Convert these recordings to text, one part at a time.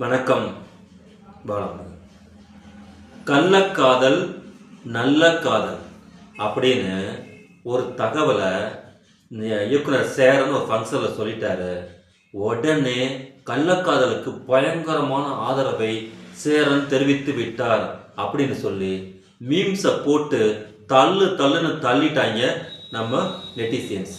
வணக்கம் பாலமுருகன் கள்ளக்காதல் நல்ல காதல் அப்படின்னு ஒரு தகவலை இயக்குனர் சேரன் ஒரு ஃபங்க்ஷனில் சொல்லிட்டாரு. உடனே கள்ளக்காதலுக்கு பயங்கரமான ஆதரவை சேரன் தெரிவித்து விட்டார் அப்படின்னு சொல்லி மீம்ஸை போட்டு தள்ளு தள்ளுன்னு தள்ளிட்டாங்க நம்ம நெட்டிசியன்ஸ்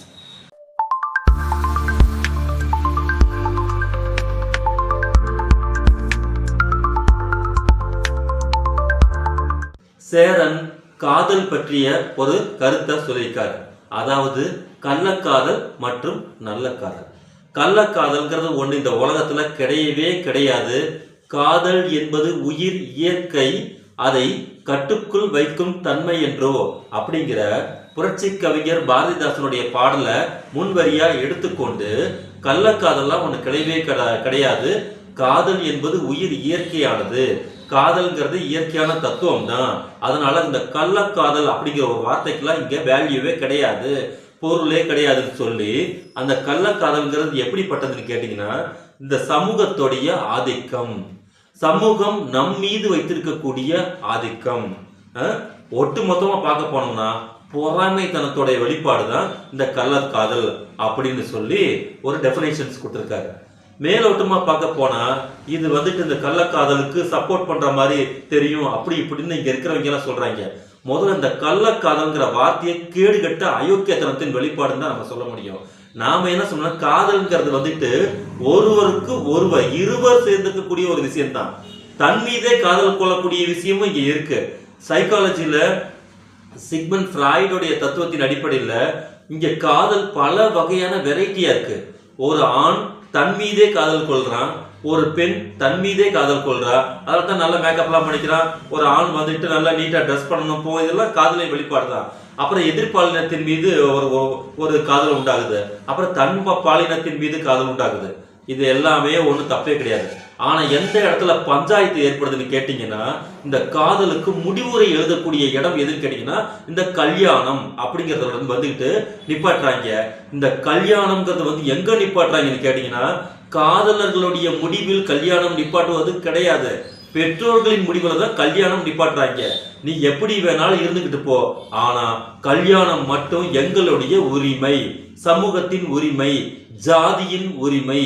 சேரன் காதல் பற்றிய ஒரு கருத்தை சொல்லியிருக்காரு. அதாவது கள்ளக்காதல் மற்றும் நல்ல காதல் கள்ளக்காதல்ங்கிறது ஒன்று இந்த உலகத்தில் கிடையவே கிடையாது. காதல் என்பது உயிர் இயற்கை அதை கட்டுக்குள் வைக்கும் தன்மை என்றோ அப்படிங்கிற புரட்சி கவிஞர் பாரதிதாசனுடைய பாடலை முன்வரியா எடுத்துக்கொண்டு கள்ளக்காதல்லாம் ஒன்று கிடையவே கிடையாது. காதல் என்பது உயிர் இயற்கையானது. காதல்ங்கிறது இயற்கையான தத்துவம் தான் அதனால இந்த கள்ளக்காதல் அப்படிங்கிற ஒரு வார்த்தைக்கெல்லாம் இங்கே வேல்யூவே கிடையாது. பொருளே கிடையாதுன்னு சொல்லி அந்த கள்ளக்காதல்ங்கிறது எப்படிப்பட்டதுன்னு கேட்டிங்கன்னா இந்த சமூகத்துடைய ஆதிக்கம். சமூகம் நம் மீது வைத்திருக்கக்கூடிய ஆதிக்கம். ஒட்டு மொத்தமாக பார்க்க போனோம்னா பொறாமைத்தனத்தோடைய வெளிப்பாடு தான் இந்த கள்ளக்காதல் அப்படின்னு சொல்லி ஒரு டெஃபினேஷன்ஸ் கொடுத்துருக்காரு. மேலோட்டமாக பார்க்க போனால் இது வந்துட்டு இந்த கள்ளக்காதலுக்கு சப்போர்ட் பண்ணுற மாதிரி தெரியும் அப்படி இப்படின்னு இங்கே இருக்கிறவங்க எல்லாம் முதல்ல இந்த கள்ளக்காதல்ங்கிற வார்த்தையை கேடுகட்ட அயோக்கியத்தனத்தின் வெளிப்பாடுன்னு தான் நம்ம சொல்ல முடியும். நாம என்ன சொன்னோம்னா காதல்ங்கிறது வந்துட்டு ஒருவருக்கு ஒருவர் இருவர் சேர்ந்துக்கக்கூடிய ஒரு விஷயம்தான். தன் மீதே காதல் கொள்ளக்கூடிய விஷயமும் இங்கே இருக்கு. சைக்காலஜியில் சிக்மன் ஃப்ராய்டுடைய தத்துவத்தின் அடிப்படையில் இங்கே காதல் பல வகையான வெரைட்டியாக இருக்கு. ஒரு ஆண் தன் மீதே காதல் கொள்கிறான் ஒரு பெண் தன் மீதே காதல் கொள்றா அதில் தான் நல்ல மேக்கப்லாம் பண்ணிக்கிறான் ஒரு ஆண் வந்துட்டு நல்லா நீட்டாக ட்ரெஸ் பண்ணணும் போ இதெல்லாம் காதலை வெளிப்பாடு தான். அப்புறம் எதிர்பாலினத்தின் மீது ஒரு ஒரு- ஒரு காதல் உண்டாகுது. அப்புறம் தன் பாலினத்தின் மீது காதல் உண்டாகுது. இது எல்லாமே ஒன்றும் தப்பே கிடையாது. ஆனால் எந்த இடத்துல பஞ்சாயத்து ஏற்படுதுன்னு கேட்டிங்கன்னா இந்த காதலுக்கு முடிவுரை எழுதக்கூடிய இடம் எதுன்னு கேட்டிங்கன்னா இந்த கல்யாணம் அப்படிங்கிறத வந்து வந்துக்கிட்டு நிப்பாட்டுறாங்க. இந்த கல்யாணம்ங்கிறது வந்து எங்கே நிப்பாட்டுறாங்கன்னு கேட்டிங்கன்னா காதலர்களுடைய முடிவில் கல்யாணம் நிப்பாட்டுவது கிடையாது. பெற்றோர்களின் முடிவில் தான் கல்யாணம் நிப்பாட்டுறாங்க. நீ எப்படி வேணாலும் இருந்துக்கிட்டு போ. ஆனா கல்யாணம் மட்டும் எங்களுடைய உரிமை சமூகத்தின் உரிமை ஜாதியின் உரிமை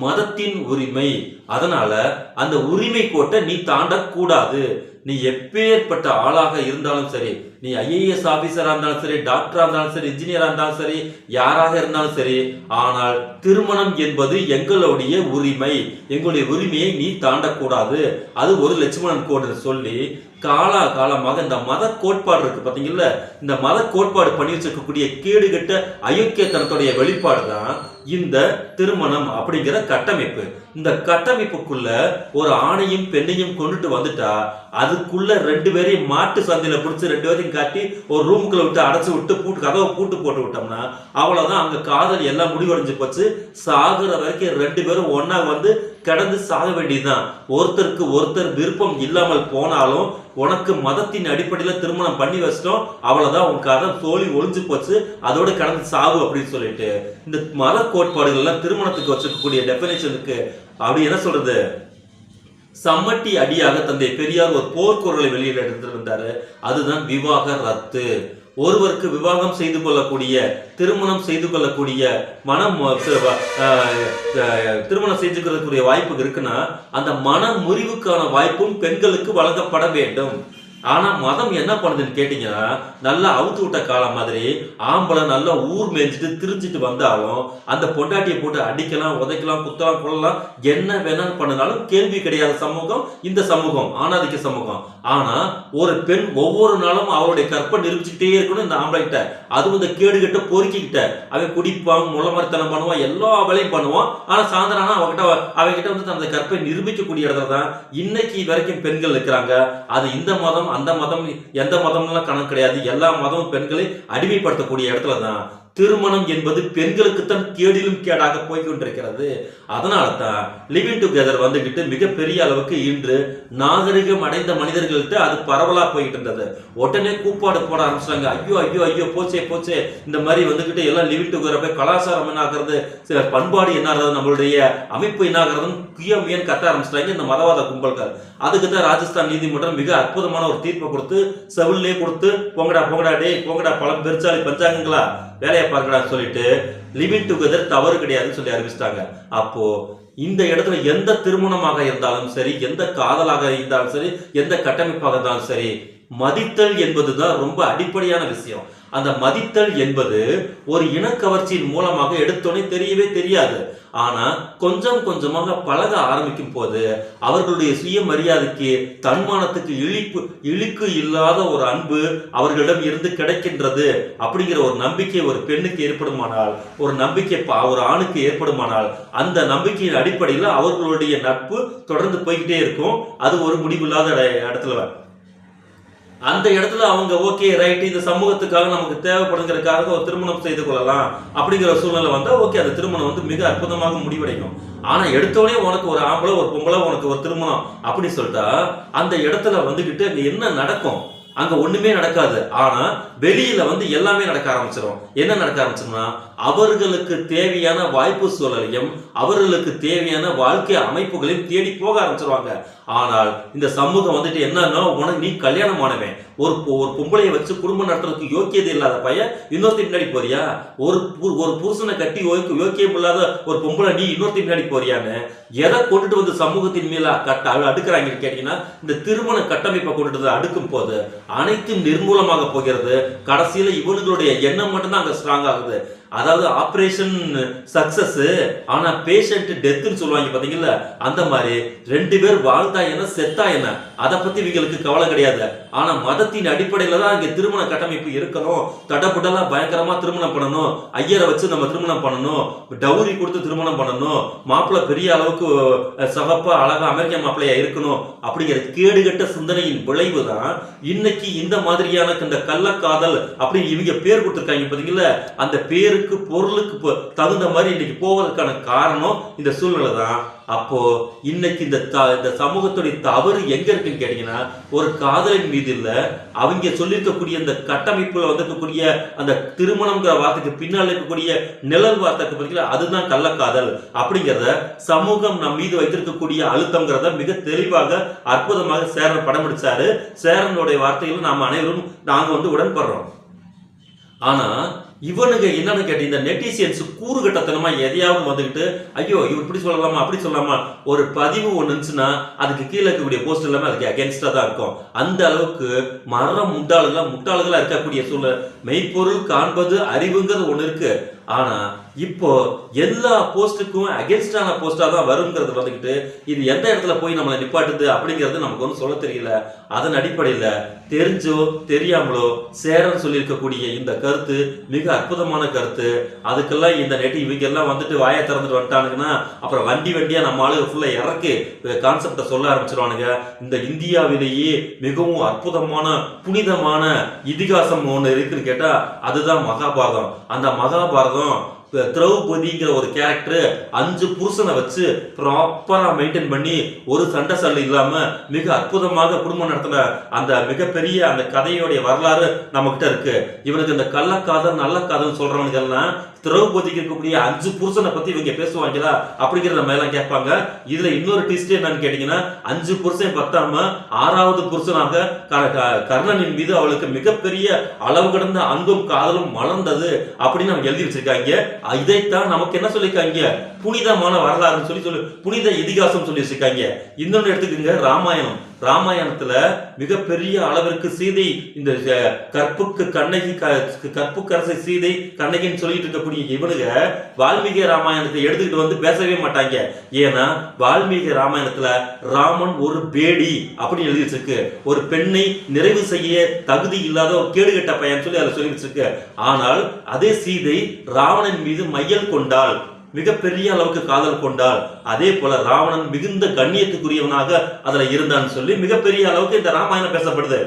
மதத்தின் உரிமை. அதனால அந்த உரிமை கோட்டை நீ தாண்டக்கூடாது. நீ எப்பேற்பட்ட ஆளாக இருந்தாலும் சரி நீ ஐஏஎஸ் ஆபீசரா இருந்தாலும் சரி டாக்டரா இருந்தாலும் சரி இன்ஜினியரா இருந்தாலும் சரி யாராக இருந்தாலும் சரி ஆனால் திருமணம் என்பது எங்களுடைய உரிமை. எங்களுடைய உரிமையை நீ தாண்டக்கூடாது. அது ஒரு லட்சுமணன் கோடு சொல்லி காலா காலமாக இந்த மத கோட்பாடு இருக்கு பார்த்தீங்கல்ல இந்த மத கோட்பாடு பண்ணி வச்சிருக்கக்கூடிய கேடுகட்ட அயோக்கியத்தனத்துடைய வெளிப்பாடு தான் இந்த திருமணம் அப்படிங்கிற கட்டமைப்பு. இந்த கட்டமைப்புக்குள்ள ஒரு ஆணையும் பெண்ணையும் கொண்டுட்டு வந்துட்டா அதுக்குள்ள ரெண்டு பேரையும் மாட்டு சந்தையில பிடிச்சி ரெண்டு பேரையும் காட்டி ஒரு ரூமுக்குள்ள விட்டு அடைச்சு விட்டு பூட்டு கதவை பூட்டு போட்டு விட்டோம்னா அவ்வளவுதான். அங்க காதல் எல்லாம் முடிவடைஞ்சு போச்சு. சாகுற வரைக்கும் ரெண்டு பேரும் ஒன்னா வந்து கடந்து சாக வேண்டியதுதான். ஒருத்தருக்கு ஒருத்தர் விருப்பம் இல்லாமல் போனாலும் உனக்கு மதத்தின் அடிப்படையில் திருமணம் பண்ணி வச்சிட்டோம். அவ்வளோதான் உன் கதை தோழி ஒளிஞ்சு போச்சு. அதோட கடந்து சாவு அப்படின்னு சொல்லிட்டு. இந்த மத கோட்பாடுகள் எல்லாம் திருமணத்துக்கு வச்சிருக்கக்கூடிய டெஃபினேஷனுக்கு அப்படி என்ன சொல்றது? சம்மட்டி அடியாக தந்தை பெரியார் ஒரு போர்க்குரலை வெளியில எடுத்துட்டு அதுதான் விவாக ரத்து. ஒருவருக்கு விவாகம் செய்து கொள்ளக்கூடிய திருமணம் செய்து கொள்ளக்கூடிய மனம் அஹ், திருமணம் செய்து கொள்ளக்கூடிய வாய்ப்பு இருக்குன்னா அந்த மன முறிவுக்கான வாய்ப்பும் பெண்களுக்கு வழங்கப்பட வேண்டும். ஆனால் மதம் என்ன பண்ணுதுன்னு கேட்டீங்கன்னா நல்லா அவுத்து விட்ட காலம் மாதிரி ஆம்பளை நல்லா ஊர் மேய்ஞ்சிட்டு திரிஞ்சிட்டு வந்தாலும் அந்த பொண்டாட்டியை போட்டு அடிக்கலாம் உதைக்கலாம் குத்தலாம் கொள்ளலாம் என்ன வேணாலும் பண்ணினாலும் கேள்வி கிடையாத சமூகம் இந்த சமூகம் ஆணாதிக்க சமூகம். ஆனால் ஒரு பெண் ஒவ்வொரு நாளும் அவருடைய கற்பை நிரூபிச்சுக்கிட்டே இருக்கணும் இந்த ஆம்பளைகிட்ட. அதுவும் இந்த கேடுகிட்ட பொறுக்கிக்கிட்ட. அவன் குடிப்பான் முளமரத்தனம் பண்ணுவான் எல்லா வேலையும் பண்ணுவான். ஆனால் சாயந்தரம் ஆனால் அவகிட்ட அவகிட்ட வந்து தனது கற்பை நிரூபிக்கக்கூடிய இடத்துல தான் இன்னைக்கு வரைக்கும் பெண்கள் இருக்கிறாங்க. அது இந்த மதம் அந்த மதம் எந்த மதம்லாம் கணக்கு கிடையாது. எல்லா மதமும் பெண்களை அடிமைப்படுத்தக்கூடிய இடத்துல தான் திருமணம் என்பது பெண்களுக்குத்தான் கேடிலும் கேடாக போய் கொண்டிருக்கிறது அதனால தான் லிவிங் டுகெதர் வந்துகிட்டு மிகப்பெரிய அளவுக்கு இன்று நாகரிகம் அடைந்த மனிதர்கள்ட்ட அது பரவலாக போயிட்டு இருந்தது உடனே கூப்பாடு போட ஆரம்பிச்சாங்க ஐயோ ஐயோ ஐயோ போச்சே போச்சே. இந்த மாதிரி வந்துகிட்டு எல்லாம் லிவிங் டுகெதர் போய் கலாச்சாரம் என்ன ஆகிறது சில பண்பாடு என்ன ஆகுறது நம்மளுடைய அமைப்பு என்ன ஆகுறதுன்னு குயமியன் கத்த ஆரம்பிச்சிட்டாங்க இந்த மதவாத கும்பல்கள். அதுக்கு தான் ராஜஸ்தான் நீதிமன்றம் மிக அற்புதமான ஒரு தீர்ப்பை கொடுத்து செவிலே கொடுத்து போங்கடா போங்கடா டேய் போங்கடா பழம் பெருச்சாலி பஞ்சாங்கங்களா? வேலையை பார்க்கடான்னு சொல்லிட்டு லிவிங் டுகெதர் தவறு கிடையாதுன்னு சொல்லி அறிவிச்சிட்டாங்க. அப்போ இந்த இடத்துல எந்த திருமணமாக இருந்தாலும் சரி எந்த காதலாக இருந்தாலும் சரி எந்த கட்டமைப்பாக இருந்தாலும் சரி மதித்தல் என்பதுதான் ரொம்ப அடிப்படையான விஷயம். அந்த மதித்தல் என்பது ஒரு இனக்கவர்ச்சியின் மூலமாக எடுத்தோடனே தெரியவே தெரியாது. ஆனா கொஞ்சம் கொஞ்சமாக பழக ஆரம்பிக்கும் போது அவர்களுடைய சுயமரியாதைக்கு தன்மானத்துக்கு இழிப்பு இழுக்கு இல்லாத ஒரு அன்பு அவர்களிடம் இருந்து கிடைக்கின்றது அப்படிங்கிற ஒரு நம்பிக்கை ஒரு பெண்ணுக்கு ஏற்படுமானால் ஒரு நம்பிக்கை பா- ஒரு ஆணுக்கு ஏற்படுமானால் அந்த நம்பிக்கையின் அடிப்படையில் அவர்களுடைய நட்பு தொடர்ந்து போய்கிட்டே இருக்கும். அது ஒரு முடிவில்லாத இடத்துல அந்த இடத்துல அவங்க ஓகே ரைட் இந்த சமூகத்துக்காக நமக்கு தேவைப்படுங்கிறதுக்காக ஒரு திருமணம் செய்து கொள்ளலாம் அப்படிங்கிற சூழ்நிலை வந்தா ஓகே அந்த திருமணம் வந்து மிக அற்புதமாக முடிவடையும். ஆனா எடுத்தோடனே உனக்கு ஒரு ஆம்பளை ஒரு பொம்பளை உனக்கு ஒரு திருமணம் அப்படி சொல்லிட்டா அந்த இடத்துல வந்துகிட்டு என்ன நடக்கும்? அங்க ஒண்ணுமே நடக்காது. ஆனா வெளியில வந்து எல்லாமே நடக்க ஆரம்பிச்சிடும் என்ன நடக்க ஆரம்பிச்சிடும்னா அவர்களுக்கு தேவையான வாய்ப்பு சூழலையும் அவர்களுக்கு தேவையான வாழ்க்கை அமைப்புகளையும் தேடி போக ஆரம்பிச்சிருவாங்க. ஆனால் இந்த சமூகம் வந்துட்டு என்னன்னா உனக்கு நீ கல்யாணம் ஆனவன் ஒரு ஒரு பொம்பளையை வச்சு குடும்பம் நடத்துறதுக்கு யோக்கியதை இல்லாத பையன் இன்னொருத்தி பின்னாடி போறியா? ஒரு பு- ஒரு புருஷனை கட்டி யோக்கி- யோக்கியம் இல்லாத ஒரு பொம்பளை நீ இன்னொருத்தி பின்னாடி போறியான்னு எதை கொண்டுட்டு வந்து சமூகத்தின் மேல கட்ட அ- அடுக்குறாங்கன்னு கேட்டீங்கன்னா இந்த திருமண கட்டமைப்பை கொண்டுட்டு அடுக்கும் போது அனைத்தும் நிர்மூலமாக போகிறது. கடைசியில இவனுங்களுடைய எண்ணம் மட்டும்தான் அங்க ஸ்ட்ராங் ஆகுது. அதாவது ஆப்ரேஷன் சக்சஸ் ஆனா பேஷண்ட் டெத்துன்னு சொல்லுவாங்க பாத்தீங்களா அந்த மாதிரி ரெண்டு பேர் வாழ்ந்தா என்ன செத்தா என்ன? அதை பத்தி இவங்களுக்கு கவலை கிடையாது. ஆனா மதத்தின் அடிப்படையில தான் இங்க திருமண கட்டமைப்பு இருக்கணும். தடப்புடலாம் பயங்கரமா திருமணம் பண்ணணும். ஐயரை வச்சு நம்ம திருமணம் பண்ணணும். டவுரி கொடுத்து திருமணம் பண்ணணும். மாப்பிள்ளை பெரிய அளவுக்கு அஹ், சகப்பா அழகா அமெரிக்க மாப்பிள்ளையா இருக்கணும். அப்படிங்கிற கேடுகட்ட சிந்தனையின் விளைவு தான் இன்னைக்கு இந்த மாதிரியான இந்த கள்ளக்காதல் அப்படின்னு இவங்க பேர் கொடுத்துருக்காங்க பாத்தீங்களா? அந்த பேருக்கு பொருளுக்கு தகுந்த மாதிரி இன்னைக்கு போவதற்கான காரணம் இந்த சூழ்நிலை தான். அப்போ இன்னைக்கு இந்த த- இந்த சமூகத்துடைய தவறு எங்க இருக்குன்னு கேட்டீங்கன்னா ஒரு காதலின் மீது இல்லை அவங்க சொல்லியிருக்கக்கூடிய இந்த கட்டமைப்புல வந்திருக்கக்கூடிய அந்த திருமணம்ங்கிற வார்த்தைக்கு பின்னால் இருக்கக்கூடிய நிழல் வார்த்தைக்கு பார்த்தீங்களா அதுதான் கள்ளக்காதல். அப்படிங்கிறத சமூகம் நம் மீது வைத்திருக்கக்கூடிய அழுத்தங்கிறத மிக தெளிவாக அற்புதமாக சேரன் படம் பிடிச்சாரு சேரனுடைய வார்த்தையில் நாம் அனைவரும் நாங்கள் வந்து உடன்படுறோம். ஆனால் இவனுங்க என்னன்னு கேட்ட இந்த நெட்டிசியன்ஸ் கூறுகட்டத்தனமா எதையாவது வந்துகிட்டு ஐயோ இவர் இப்படி சொல்லலாமா அப்படி சொல்லலாமா ஒரு பதிவு ஒன்று இருந்துச்சுன்னா அதுக்கு கீழே இருக்கக்கூடிய போஸ்ட் எல்லாமே அதுக்கு அகேன்ஸ்டா தான் இருக்கும். அந்த அளவுக்கு மரம் முட்டாளுகளா முட்டாளுகளா இருக்கக்கூடிய சூழ்நிலை மெய்ப்பொருள் காண்பது அறிவுங்கிறது ஒன்று இருக்கு. ஆனா இப்போ எல்லா போஸ்ட்டுக்கும் அகேன்ஸ்டான போஸ்டா தான் வருங்கிறது வந்துக்கிட்டு இது எந்த இடத்துல போய் நம்மளை நிப்பாட்டுது அப்படிங்கிறது நமக்கு ஒன்றும் சொல்ல தெரியல. அதன் அடிப்படையில தெரிஞ்சோ தெரியாமலோ சேரன் சொல்லியிருக்கக்கூடிய இந்த கருத்து மிக அற்புதமான கருத்து. அதுக்கெல்லாம் இந்த நெட் இவங்க எல்லாம் வந்துட்டு வாயை திறந்துட்டு வந்துட்டானுங்கன்னா அப்புறம் வண்டி வண்டியா நம்ம ஆளுங்க ஃபுல்லா இறக்கி கான்செப்டை சொல்ல ஆரம்பிச்சிருவானுங்க. இந்த இந்தியாவிலேயே மிகவும் அற்புதமான புனிதமான இதிகாசம் ஒன்று இருக்குன்னு கேட்டா அதுதான் மகாபாரதம். அந்த மகாபாரதம் திரௌபதிங்கிற ஒரு கேரக்டர் அஞ்சு புருஷனை வச்சு ப்ராப்பராக மெயின்டைன் பண்ணி ஒரு சண்டை சல் இல்லாமல் மிக அற்புதமாக குடும்பம் நடத்தின அந்த மிகப்பெரிய அந்த கதையோடைய வரலாறு நம்மகிட்ட இருக்கு. இவனுக்கு இந்த கள்ளக்காதல் நல்ல காதல் சொல்றவனுக்கு எல்லாம் திரௌபதிக்கு இருக்கக்கூடிய அஞ்சு புருஷனை பத்தி இவங்க பேசுவாங்களா அப்படிங்கிறத எல்லாம் கேட்பாங்க. இதுல இன்னொரு டிஸ்ட் என்னன்னு கேட்டீங்கன்னா அஞ்சு புருஷன் பத்தாம ஆறாவது புருஷனாக கர்ணனின் மீது அவளுக்கு மிகப்பெரிய அளவு கடந்த அன்பும் காதலும் மலர்ந்தது அப்படின்னு அவங்க எழுதி வச்சிருக்காங்க. இதைத்தான் நமக்கு என்ன சொல்லியிருக்காங்க? புனிதமான வரலாறுன்னு சொல்லி சொல்லி புனித இதிகாசம் சொல்லி வச்சிருக்காங்க. இன்னொன்று எடுத்துக்கோங்க ராமாயணம். ராமாயணத்துல மிகப்பெரிய அளவிற்கு சீதை இந்த கற்புக்கு கண்ணகி க- கற்புக்கரசை சீதை கண்ணகின்னு சொல்லிட்டு இருக்க இருக்கக்கூடிய இவனுங்க வால்மீகி ராமாயணத்தை எடுத்துக்கிட்டு வந்து பேசவே மாட்டாங்க. ஏன்னா வால்மீகி ராமாயணத்துல ராமன் ஒரு பேடி அப்படின்னு எழுதி வச்சிருக்கு ஒரு பெண்ணை நிறைவு செய்ய தகுதி இல்லாத ஒரு கேடுகட்ட பையன் சொல்லி அதை சொல்லி வச்சிருக்கு ஆனால் அதே சீதை ராவணன் மீது மையல் கொண்டால் மிகப்பெரிய அளவுக்கு காதல் கொண்டாள். அதே போல ராவணன் மிகுந்த கண்ணியத்துக்குரியவனாக அதுல இருந்தான்னு சொல்லி மிகப்பெரிய அளவுக்கு இந்த ராமாயணம் பேசப்படுது.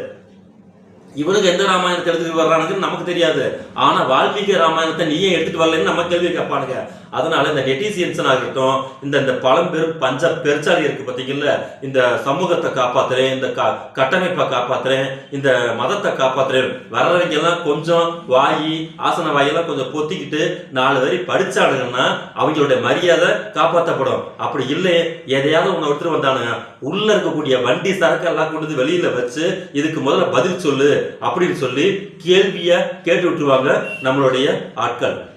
இவனுக்கு எந்த ராமாயணத்தை எடுத்துட்டு வர்றானுங்கன்னு நமக்கு தெரியாது. ஆனா வால்மீகி ராமாயணத்தை நீ எடுத்துட்டு வரலன்னு நம்ம கேள்வி கேட்பானுங்க. அதனால இந்த நெட்டிசியன்ஸன் ஆகட்டும் இந்த இந்த பழம்பெரும் பஞ்ச பெருச்சாலி இருக்கு பார்த்தீங்கல்ல இந்த சமூகத்தை காப்பாத்துறேன் இந்த க- கட்டமைப்பை காப்பாத்துறேன் இந்த மதத்தை காப்பாத்துறேன். வர்றவங்க எல்லாம் கொஞ்சம் வாயி ஆசன வாயெல்லாம் கொஞ்சம் பொத்திக்கிட்டு நாலு வரி படிச்சானுங்கன்னா அவங்களுடைய மரியாதை காப்பாற்றப்படும் அப்படி இல்லை எதையாவது உன்னை ஒருத்தர் வந்தானுங்க. உள்ள இருக்கக்கூடிய வண்டி சரக்கு எல்லாம் கொண்டு வந்து வெளியில வச்சு இதுக்கு முதல்ல பதில் சொல்லு. அப்படின்னு சொல்லி கேள்வியை கேட்டு விட்டுருவாங்க நம்மளுடைய ஆட்கள்.